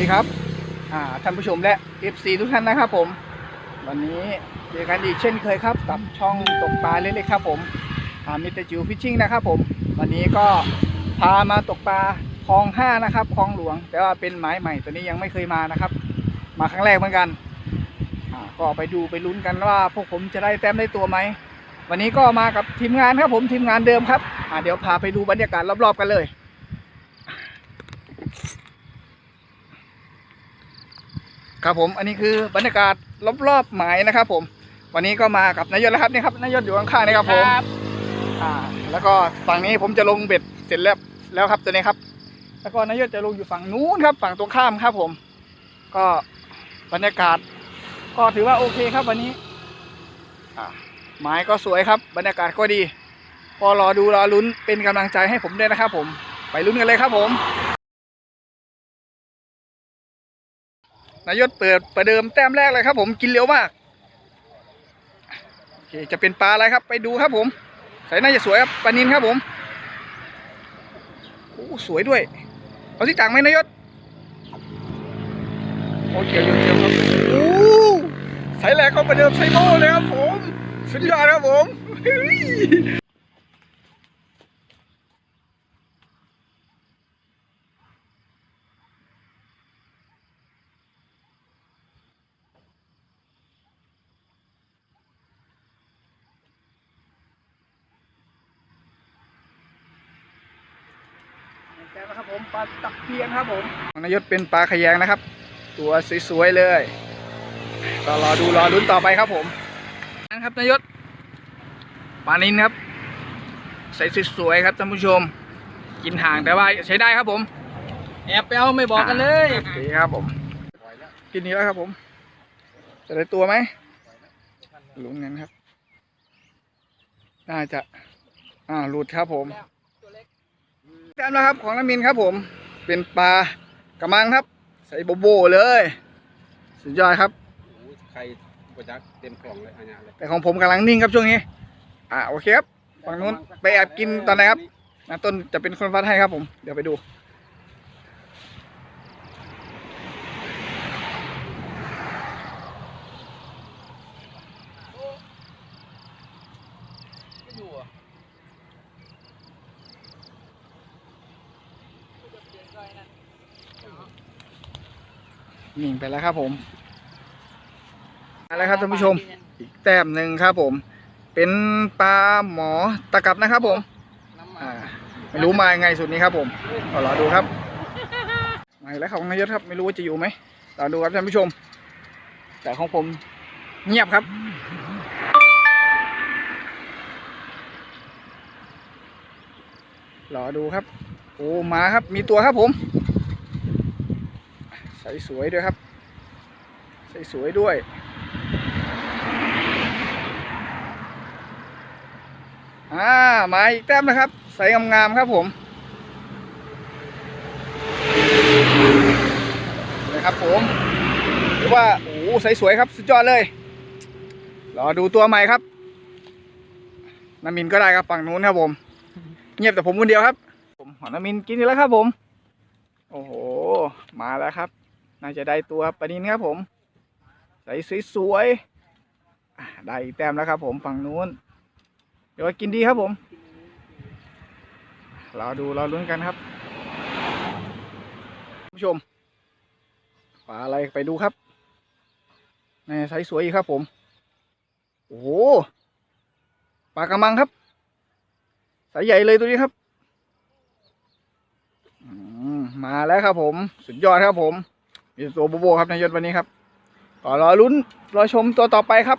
ดีครับท่านผู้ชมและ FC ทุกท่านนะครับผม วันนี้เจอกันอีกเช่นเคยครับกับช่องตกปลาเล็กๆครับผมมิสเตอร์จิวฟิชชิ่งนะครับผม วันนี้ก็พามาตกปลาคลองห้านะครับคลองหลวง แต่ว่าเป็นหมายใหม่ตัวนี้ยังไม่เคยมานะครับ มาครั้งแรกเหมือนกันก็ไปดูไปลุ้นกันว่า พวกผมจะได้แต้มได้ตัวไหมวันนี้ก็มากับทีมงานครับผมทีมงานเดิมครับเดี๋ยวพาไปดูบรรยากาศรอบๆกันเลย ครับผมอันนี้คือบรรยากาศรอบๆหมายนะครับ ผม วันนี้ก็มากับนายศแล้วครับนี่ครับนายศอยู่ข้างๆนี่ครับผมอ่าแล้วก็ฝั่งนี้ผมจะลงเบ็ดเสร็จแล้วแล้วครับตัวนี้ครับ แล้วก็นายศจะลงอยู่ฝั่งนู้นครับ ฝั่งตรงข้ามครับ ผม ก็บรรยากาศ ก็ถือว่าโอเคครับวันนี้อ่าหมายก็สวยครับ บรรยากาศก็ดีก็รอดูรอลุ้นเป็นกำลังใจให้ผมด้วยนะครับ ผมไปลุ้นกันเลยครับผม นายศเปิดประเดิมแต้มแรกเลยครับ ผมกินเร็วมากโอเคจะเป็นปลาอะไรครับ ไปดูครับผมใส่น่าจะสวยครับปลานินครับผมโอ้สวยด้วย เอาที่ต่างไหมนายศโอเคเกี่ยวเกี่ยวครับโอ้ใส่แรกก็ประเดิมไซโม่เลยครับผม สุดยอดครับผม แต้มนะครับผมปลาตะเพียนครับผมนายศเป็นปลาขยงนะครับ ตัวสวยๆเลยก็รอดูรอลุ้นต่อไปครับผมนั่นครับนายศปลานินครับใส่สวยๆครับท่านผู้ชม กินห่างแต่ว่าใช้ได้ครับผม แอบไปเอาไม่บอกกันเลยโอเคครับผมกินนี้แล้วครับผม จะได้ตัวไหมลุ้นกันครับ น่าจะอ่าหลุดครับผม แต้มแล้วครับของน้ำมินครับผม เป็นปลากระมังครับ ใส่โบโบเลย สุดยอดครับใครประจักษ์เต็มกล่องเลยอันนี้เลยแต่ของผมกำลังนิ่งครับช่วงนี้ อ่าโอเคครับฝั่งนู้นไปแอบกินตอนไหนครับนาต้นจะเป็นคนฟัดให้ครับผม เดี๋ยวไปดู นิ่งไปแล้วครับผมมาแล้วครับท่านผู้ชม อีกแต้มหนึ่งครับผม เป็นปลาหมอตะกับนะครับผมอ่าไม่รู้มายังไงสุดนี้ครับผมก็รอดูครับมาอีกแล้วของนายศครับไม่รู้ว่าจะอยู่ไหมรอดูครับท่านผู้ชม แต่ของผมเงียบครับรอดูครับ โอ้มาครับ มีตัวครับผมใสสวยด้วยครับใสสวยด้วย อ่ามาอีกแต้มนะครับ ใสงามๆครับผมนะครับผมหรือว่าโอ้ใสสวยครับ สุดยอดเลย รอดูตัวใหม่ครับน้ำมินก็ได้ครับฝั่งนู้นครับผม เงียบแต่ผมคนเดียวครับ หอน้ำมินกินอีกแล้วครับผม โอ้โห มาแล้วครับ น่าจะได้ตัวปลานินครับผม ใสสวยๆได้แต้มแล้วครับผมฝั่งนู้น เดี๋ยวกินดีครับผม เราดูเราลุ้นกันครับผู้ชมปลาอะไรไปดูครับนี่ใสสวยอีกครับผม โอ้โหปลากระมังครับ สายใหญ่เลยตัวนี้ครับอื มาแล้วครับผม สุดยอดครับผมมีตัวโบโบครับนายศวันนี้ครับก็รอลุ้นรอชมตัวต่อไปครับ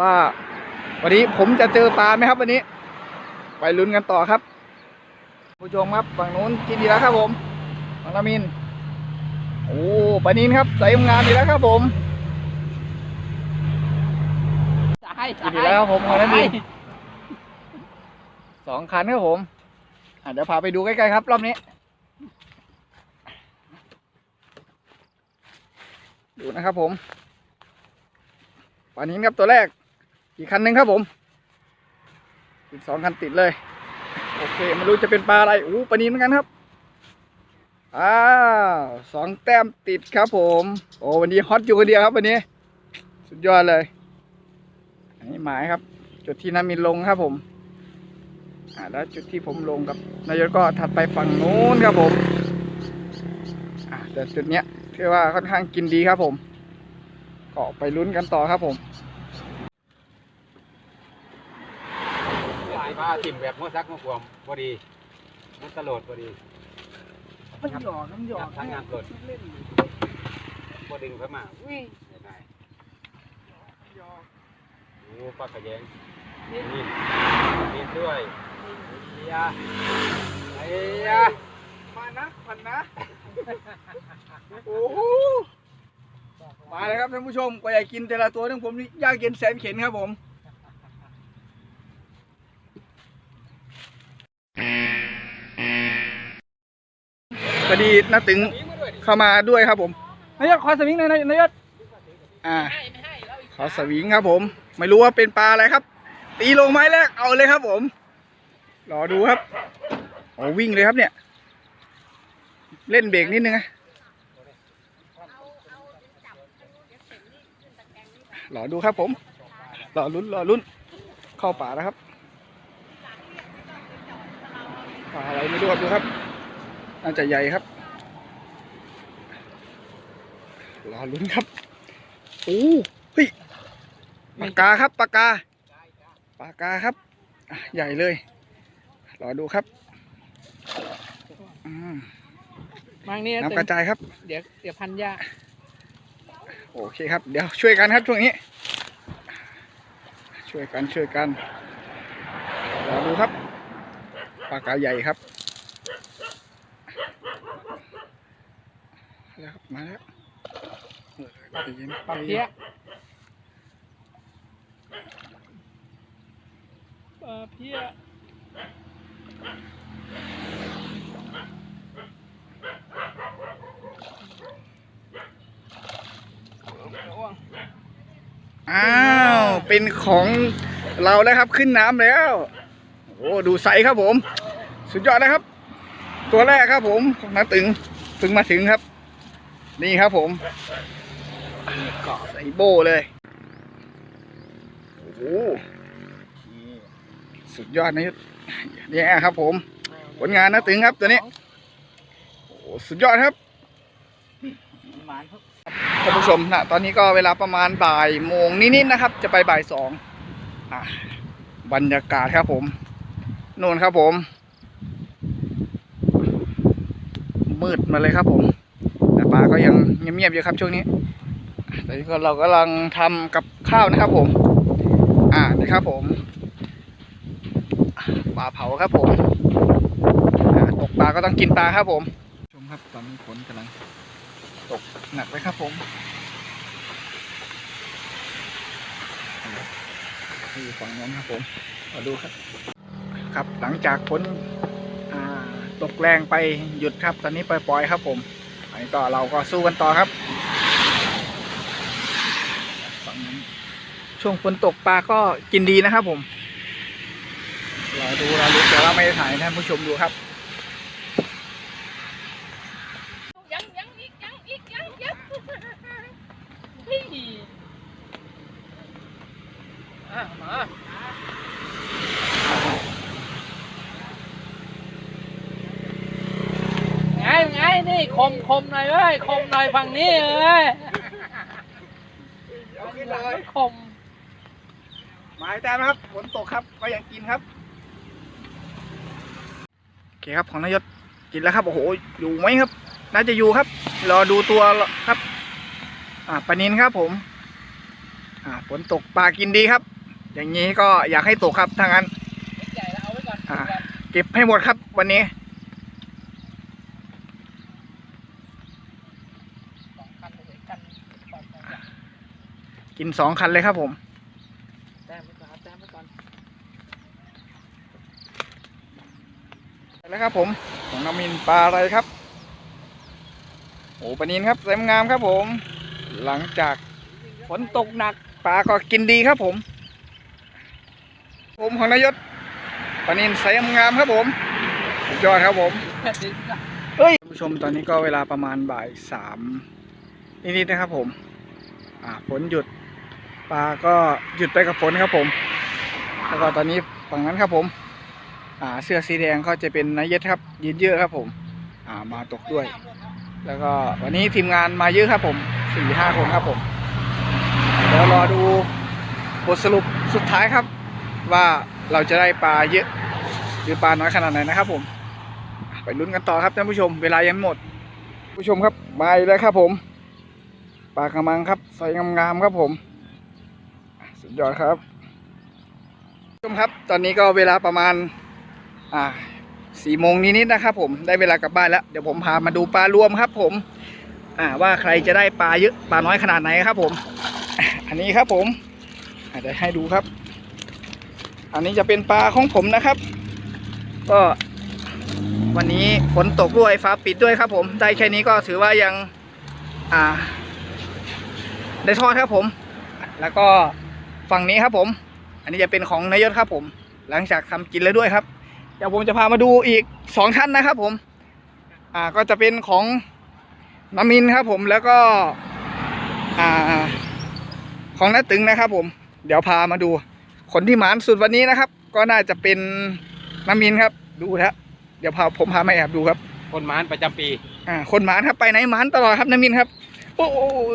ว่าวันนี้ผมจะเจอปลาไหมครับวันนี้ ไปลุ้นกันต่อครับผู้ชมครับฝั่งนู้นกินดีแล้วครับผมฝั่งละมินโอ้ปลานินครับใส่งามดีแล้วครับผมกินดีแล้วครับผมฝั่งละมินสองคันครับผมอะเดี๋ยวพาไปดูใกล้ๆครับ รอบนี้ ดูนะครับผมปลานินครับตัวแรก อีกคันหนึ่งครับผมอีกสองคันติดเลย โอเคไม่รู้จะเป็นปลาอะไรอู้ปลานินเหมือนกันครับอ้าวสองแต้มติดครับผม โอ้วันนี้ฮอตอยู่คนเดียวครับวันนี้ สุดยอดเลย อันนี้หมายครับ จุดที่น้ำมินลงครับผมอ่าแล้วจุดที่ผมลงกับนายก็ถัดไปฝั่งนู้นครับผมอ่าแต่จุดเนี้ย ถือว่าค่อนข้างกินดีครับผมก็ไปลุ้นกันต่อครับผมสายผ้าทิ่มแบบหัวซักหัวขวมพอดีมันตลอดพอดีมันหยอกมันหยอกทางงานกดพอดึงเข้ามาวิ่งได้โอ้ปลาขยงนี่นี่ด้วยเฮียไอ้ยามานะพันนะ โอ้โหมาเลยครับท่านผู้ชมก็อยากกินแต่ละตัวทั้งผมนี่ยากเย็นแสนเข็นครับผมพอดีน้าตึงเข้ามาด้วยครับผมนายศขอสวิงหน่อยนายศอ่าขอสวิงครับผม ไม่รู้ว่าเป็นปลาอะไรครับ ตีลงไม้แรกเอาเลยครับผม รอดูครับโอ้วิ่งเลยครับเนี่ย เล่นเบรกนิดนึงนะรอดูครับผมรอลุ้นรอลุ้น เข้าป่าแล้วครับป่าอะไรไม่รู้ครับดูครับน่าจะใหญ่ครับรอลุ้นครับโอ้เฮ้ยปากกาครับปากกาปากกาครับใหญ่เลยรอดูครับอืม มางนี่น้ำกระจายครับ เดี๋ยวเดี๋ยวพันยาโอเคครับ เดี๋ยวช่วยกันครับช่วงนี้ ช่วยกันช่วยกันรอดูครับปากกาใหญ่ครับแล้วครับมาแล้วเออใจเย็นปรับใจเพี้เย็ยนปรับเพี้ย อ้าว เป็นของเราแล้วครับขึ้นน้ำแล้วโอ้ดูไซส์ครับผม สุดยอดนะครับ ตัวแรกครับผมของน้าตึงเพิ่งมาถึงครับ นี่ครับผมเกาะใส่โบเลยโอ้โหสุดยอดนะเนี่ยครับผม ผลงานน้าตึงครับตัวนี้โอ้สุดยอดครับหมานครับ ท่านผู้ชมนะตอนนี้ก็เวลาประมาณบ่ายโมงนิดๆนะครับ จะไปบ่ายสองอะบรรยากาศครับผมนู่นครับผม มืดมาเลยครับผม แต่ปลาก็ยังเงียบๆอยู่ครับช่วงนี้ตอนนี้ก็เรากำลังทำกับข้าวนะครับผม อ่านี่ครับผมปลาเผาครับผมตกปลาก็ต้องกินปลาครับผมชมครับตอนนี้ฝนกำลัง ตกหนักเลยครับผมที่ฝั่งนั้นครับผมมาดูครับ ครับหลังจากฝนตกแรงไปหยุดครับ ตอนนี้ปล่อยๆครับผมอันนี้ก็เราก็สู้กันต่อครับฝั่งนั้นช่วงฝนตกปลาก็กินดีนะครับผมเราดูเราดูแต่ว่าไม่ได้ถ่ายให้ท่านผู้ชมดูครับ ยังยังอีกยังอีกยังยังเฮ้ย อะมา ไงไงนี่ คมคมหน่อยเว้ยคมหน่อยฝั่งนี้เอ้ยเอาขึ้นเลยคมหมายแต้มนะครับฝนตกครับก็ยังกินครับโอเคครับของนายศกินแล้วครับโอ้โหอยู่ไหมครับ น่าจะอยู่ครับ รอดูตัวครับ อ่าปลานินครับผม อ่าฝนตกปลากินดีครับ อย่างนี้ก็อยากให้ตกครับถ้างั้นใหญ่แล้วเอาไว้ก่อนอ่าเก็บให้หมดครับวันนี้ สองคันเลยกันก่อนก่อน กินสองคันเลยครับผมแต้มไปก่อนเอาแต้มไปก่อนแล้วครับผมของน้ำมินปลาอะไรครับโอ้ปลานินครับสวยงามครับผม หลังจากฝนตกหนักปลาก็กินดีครับผม ผมของนายศปลานินใสงามครับผมสุดยอดครับผมดึงก่อนเฮ้ยท่านผู้ผู้ชมตอนนี้ก็เวลาประมาณบ่ายสามนิดๆนะครับผม อ่าฝนหยุด ปลาก็หยุดไปกับฝนครับผม แล้วก็ตอนนี้ฝั่งนั้นครับผมอ่าเสื้อสีแดงก็จะเป็นนายเย็ดครับยืนเยอะครับผม อ่ามาตกด้วย แล้วก็วันนี้ทีมงานมาเยอะครับผมสี่ห้าคนครับผมเดี๋ยวรอดูบทสรุปสุดท้ายครับ ว่าเราจะได้ปลาเยอะหรือปลาน้อยขนาดไหนนะครับผม ไปลุ้นกันต่อครับท่านผู้ชมเวลายังหมด ผู้ชมครับมาอีกแล้วครับผมปลากระมังครับใส่งามๆครับผม สุดยอดครับชมครับ ตอนนี้ก็เวลาประมาณ อ่าสี่โมงนิดๆนะครับ ผมได้เวลากลับบ้านแล้ว เดี๋ยวผมพามาดูปลารวมครับ ผม อ่าว่าใครจะได้ปลาเยอะปลาน้อยขนาดไหนครับ ผม อันนี้ครับผมเดี๋ยวให้ดูครับ อันนี้จะเป็นปลาของผมนะครับ ก็วันนี้ฝนตกด้วยฟ้าปิดด้วยครับ ผมได้แค่นี้ก็ถือว่ายัง อ่า ได้ทอดครับผม แล้วก็ ฝั่งนี้ครับผม อันนี้จะเป็นของนายยศครับผม หลังจากทำกินแล้วด้วยครับ เดี๋ยวผมจะพามาดูอีกสองท่านนะครับผม อ่าก็จะเป็นของน้ำมินครับผมแล้วก็อ่าของน้าตึงนะครับผม เดี๋ยวพามาดู คนที่หมานสุดวันนี้นะครับ ก็น่าจะเป็นน้ำมินครับ ดูนะเดี๋ยวพาผมพามาแอบดูครับ คนหมานประจำปี อ่า คนหมานครับไปไหนหมานตลอดครับน้ำมินครับ โอ้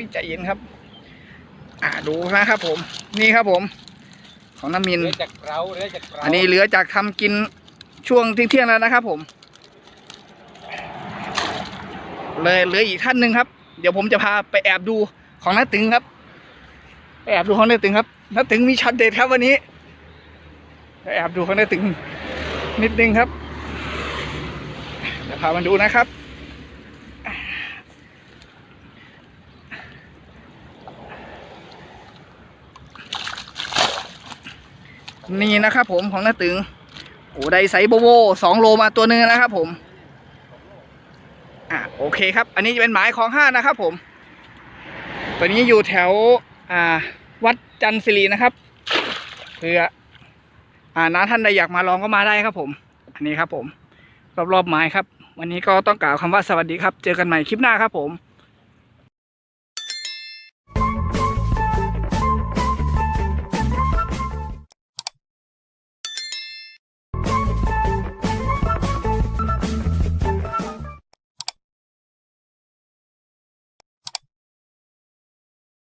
ยใจเย็นครับ อ่าดูนะครับผม นี่ครับผม ของน้ำมิน เรือจากเราเรือจากเราอันนี้เหลือจากทำกินช่วงเที่ยงๆแล้วนะครับผม เลยเหลืออีกท่านหนึ่งครับ เดี๋ยวผมจะพาไปแอบดูของน้าตึงครับไปแอบดูของน้าตึงครับน้าตึงมีช็อตเด็ดครับวันนี้ไปแอบดูของน้าตึงนิดนึงครับเดี๋ยวพามาดูนะครับ นี่นะครับผมของน้าตึงโอ้ได้ไซโบโวสองโลมาตัวหนึงนะครับผมอะโอเคครับ อันนี้จะเป็นหมายของห้านะครับผมตัวนี้อยู่แถวอ่าวัดจันทร์ศิรินะครับเพื่ออ่าน้าท่านใดอยากมาลองก็มาได้ครับผม อันนี้ครับผม รอบๆไม้ครับ วันนี้ก็ต้องกล่าวคำว่าสวัสดีครับ เจอกันใหม่คลิปหน้าครับผม